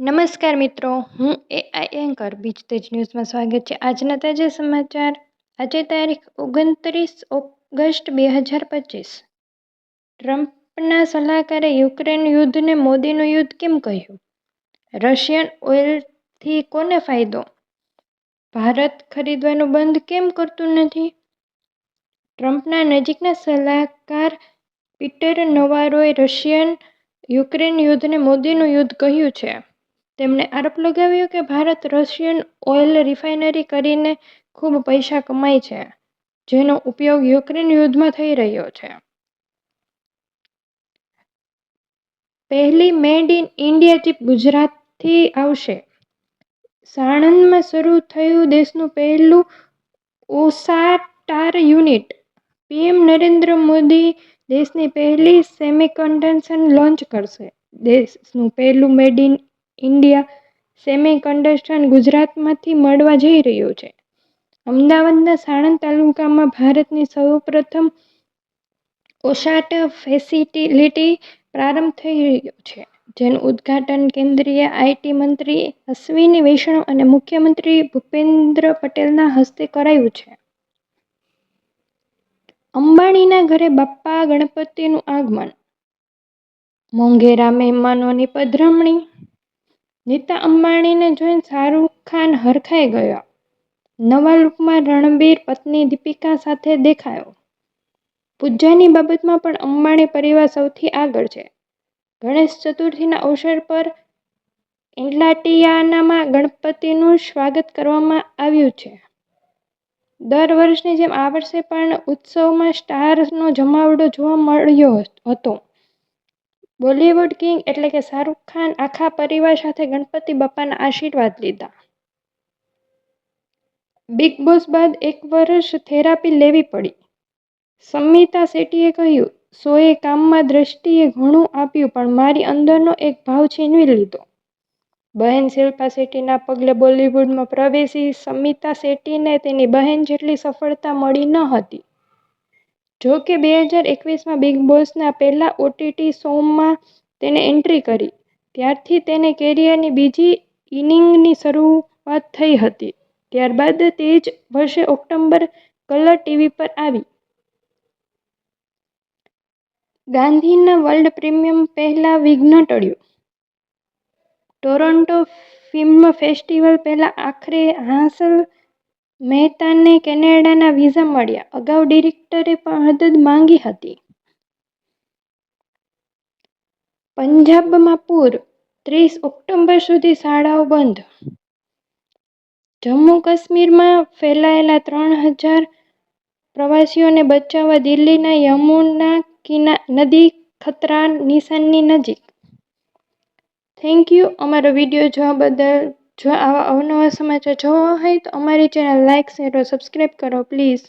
નમસ્કાર મિત્રો, હું એ આઈ એન્કર બીચ તેજ ન્યૂઝમાં સ્વાગત છે. આજના તાજા સમાચાર, આજે તારીખ ઓગણત્રીસ ઓગસ્ટ બે હજાર પચીસ. ટ્રમ્પના સલાહકારે યુક્રેન યુદ્ધને મોદીનું યુદ્ધ કેમ કહ્યું? રશિયન ઓઇલથી કોને ફાયદો? ભારત ખરીદવાનું બંધ કેમ કરતું નથી? ટ્રમ્પના નજીકના સલાહકાર પીટર નવારોએ રશિયન યુક્રેન યુદ્ધને મોદીનું યુદ્ધ કહ્યું છે. તેમણે આરોપ લગાવ્યો કે ભારત રશિયન ઓઇલ રિફાઇનરી કરીને ખૂબ પૈસા કમાય છે, જેનો ઉપયોગ યુક્રેન યુદ્ધમાં થઈ રહ્યો છે. પહેલી મેડ ઇન ઇન્ડિયા ચીપ ગુજરાતથી આવશે. સાણંદમાં શરૂ થયું દેશનું પહેલું ઓસાટાર યુનિટ. પીએમ નરેન્દ્ર મોદી દેશની પહેલી સેમિકન્ડક્ટર લોન્ચ કરશે. દેશનું પહેલું મેડ ઇન ઇન્ડિયા સેમિકન્ડક્ટર ગુજરાતમાંથી મળવા જઈ રહ્યું છે. અમદાવાદના સાણંદ તાલુકામાં ભારતની સૌપ્રથમ ઓશાટ ફેસિલિટી પ્રારંભ થઈ રહ્યો છે, જેનું ઉદ્ઘાટન કેન્દ્રીય આઈટી મંત્રી અશ્વિની વૈષ્ણવ અને મુખ્યમંત્રી ભૂપેન્દ્ર પટેલના હસ્તે કરાયું છે. અંબાણીના ઘરે બાપ્પા ગણપતિનું આગમન. મોંઘેરા મહેમાનોની પધરામણી નીતા અંબાણીને જોઈને શાહરૂખ ખાન હરખાઈ ગયો. નવા લુકમાં રણબીર પત્ની દીપિકા સાથે દેખાયો. પૂજાની બાબતમાં પણ અંબાણી પરિવાર સૌથી આગળ છે. ગણેશ ચતુર્થીના અવસર પર એટલાન્ટિયાનામાં ગણપતિનું સ્વાગત કરવામાં આવ્યું છે. દર વર્ષની જેમ આ વર્ષે પણ ઉત્સવમાં સ્ટાર્સનો જમાવડો જોવા મળ્યો હતો. બોલિવૂડ કિંગ એટલે કે શાહરૂખ ખાન આખા પરિવાર સાથે ગણપતિ બાપાના આશીર્વાદ લીધા. બિગ બોસ બાદ એક વર્ષ થેરાપી લેવી પડી. સંમિતા શેટ્ટીએ કહ્યું, સોએ કામમાં દ્રષ્ટિએ ઘણું આપ્યું, પણ મારી અંદરનો એક ભાવ છીનવી લીધો. બહેન શિલ્પા શેટ્ટીના પગલે બોલિવૂડમાં પ્રવેશી સંમિતા શેટ્ટીને તેની બહેન જેટલી સફળતા મળી ન હતી. જો કે બે હજાર એકવીસમાં બિગ બોસના પહેલા ઓટીટી શોમાં તેણે એન્ટ્રી કરી. ત્યારથી તેને કેરિયરની બીજી ઇનિંગની શરૂઆત થઈ હતી. ત્યારબાદ તે જ વર્ષે ઓક્ટોબર કલર ટીવી પર આવી. ગાંધીના વર્લ્ડ પ્રીમિયમ પહેલા વિઘ્ન ટળ્યું. ટોરોન્ટો ફિલ્મ ફેસ્ટિવલ પહેલા આખરે હાંસલ મહેતાને કેનેડાના વિઝા મળ્યા. અગાઉ ડિરેક્ટરે પણ મદદ માંગી હતી. પંજાબમાં પૂર, ત્રીસ ઓક્ટોબર સુધી શાળાઓ બંધ. જમ્મુ કાશ્મીરમાં ફેલાયેલા ત્રણ હજાર પ્રવાસીઓને બચાવવા દિલ્હીના યમુના કિના, નદી ખતરા નિશાનની નજીક. Thank you. અમારો વીડિયો જોવા બદલ જો આવા અવનવા સમાચાર જોવા હોય તો અમારી ચેનલ લાઇક શેર સબસ્ક્રાઈબ કરો પ્લીઝ